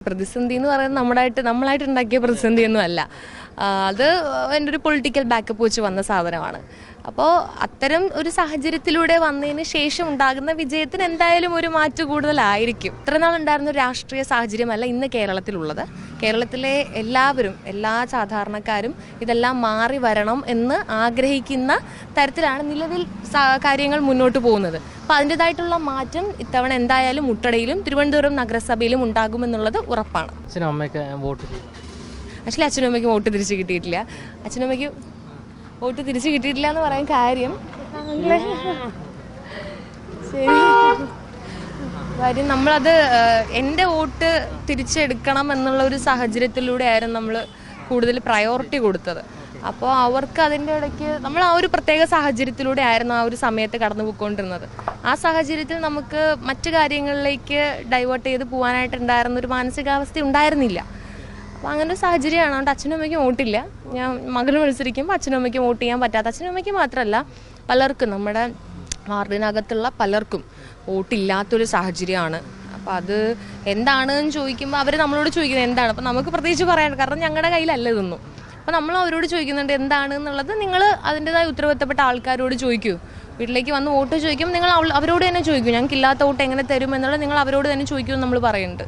പ്രതിസന്ധി എന്ന് പറയുന്നത് നമ്മളായിട്ട് നമ്മളായിട്ട് ഉണ്ടാക്കിയ പ്രതിസന്ധിയൊന്നും അല്ല ആ, അത് എന്റെ ഒരു പൊളിറ്റിക്കൽ ബാക്കപ്പ് വെച്ച് വന്ന സാധനമാണ്. അപ്പോൾ അത്തരം ഒരു സാഹചര്യത്തിലൂടെ വന്നതിന് ശേഷം ഉണ്ടാകുന്ന വിജയത്തിന് എന്തായാലും ഒരു മാറ്റം കൂടുതലായിരിക്കും. ഇത്ര നാൾ ഉണ്ടായിരുന്ന ഒരു രാഷ്ട്രീയ സാഹചര്യമല്ല ഇന്ന് കേരളത്തിലുള്ളത്. കേരളത്തിലെ എല്ലാവരും എല്ലാ സാധാരണക്കാരും ഇതെല്ലാം മാറി വരണം എന്ന് ആഗ്രഹിക്കുന്ന തരത്തിലാണ് നിലവിൽ കാര്യങ്ങൾ മുന്നോട്ട് പോകുന്നത്. അപ്പോൾ അതിന്റെതായിട്ടുള്ള മാറ്റം ഇത്തവണ എന്തായാലും മുട്ടടയിലും തിരുവനന്തപുരം നഗരസഭയിലും ഉണ്ടാകുമെന്നുള്ളത് ഉറപ്പാണ്. അച്ഛനും അമ്മയൊക്കെ വോട്ട് ചെയ്യും. ആക്ച്വലി അച്ഛനും അമ്മയ്ക്ക് വോട്ട് തിരിച്ച് കിട്ടിയിട്ടില്ല. അച്ഛനും അമ്മയ്ക്ക് വോട്ട് തിരിച്ച് കിട്ടിയിട്ടില്ല എന്ന് പറയാൻ കാര്യം. ശരി. കാര്യം നമ്മളത് എന്റെ വോട്ട് തിരിച്ചെടുക്കണം എന്നുള്ള ഒരു സാഹചര്യത്തിലൂടെ ആയിരുന്നു നമ്മൾ കൂടുതൽ പ്രയോറിറ്റി കൊടുത്തത്. അപ്പോൾ അവർക്ക് അതിന്റെ ഇടയ്ക്ക് നമ്മൾ ആ ഒരു പ്രത്യേക സാഹചര്യത്തിലൂടെ ആയിരുന്നു ആ ഒരു സമയത്ത് കടന്നു പോയിക്കൊണ്ടിരുന്നത്. ആ സാഹചര്യത്തിൽ നമുക്ക് മറ്റു കാര്യങ്ങളിലേക്ക് ഡൈവേർട്ട് ചെയ്ത് പോകാനായിട്ടുണ്ടായിരുന്ന ഒരു മാനസികാവസ്ഥ ഉണ്ടായിരുന്നില്ല. അപ്പോൾ അങ്ങനെ ഒരു സാഹചര്യമാണ്. അതുകൊണ്ട് അച്ഛനും അമ്മയ്ക്കും വോട്ടില്ല. ഞാൻ മകൾ മത്സരിക്കുമ്പോൾ അച്ഛനും അമ്മയ്ക്കും വോട്ട് ചെയ്യാൻ പറ്റാത്ത അച്ഛനും അമ്മയ്ക്കും മാത്രമല്ല പലർക്കും നമ്മുടെ വാർഡിനകത്തുള്ള പലർക്കും വോട്ടില്ലാത്തൊരു സാഹചര്യമാണ്. അപ്പോൾ അത് എന്താണെന്ന് ചോദിക്കുമ്പോൾ അവർ നമ്മളോട് ചോദിക്കുന്നത് എന്താണ്? അപ്പോൾ നമുക്ക് പ്രത്യേകിച്ച് പറയാൻ കാരണം ഞങ്ങളുടെ കയ്യിലല്ല ഇതൊന്നും. അപ്പോൾ നമ്മൾ അവരോട് ചോദിക്കുന്നുണ്ട് എന്താണ് എന്നുള്ളത് നിങ്ങൾ അതിന്റെതായ ഉത്തരവാദിത്തപ്പെട്ട ആൾക്കാരോട് ചോദിക്കൂ. വീട്ടിലേക്ക് വന്ന് വോട്ട് ചോദിക്കുമ്പോൾ നിങ്ങൾ അവരോട് തന്നെ ചോദിക്കും. ഞങ്ങൾക്ക് ഇല്ലാത്ത വോട്ട് എങ്ങനെ തരും? എന്നുള്ളത് നിങ്ങൾ അവരോട് തന്നെ ചോദിക്കുമെന്ന് നമ്മൾ പറയുന്നുണ്ട്.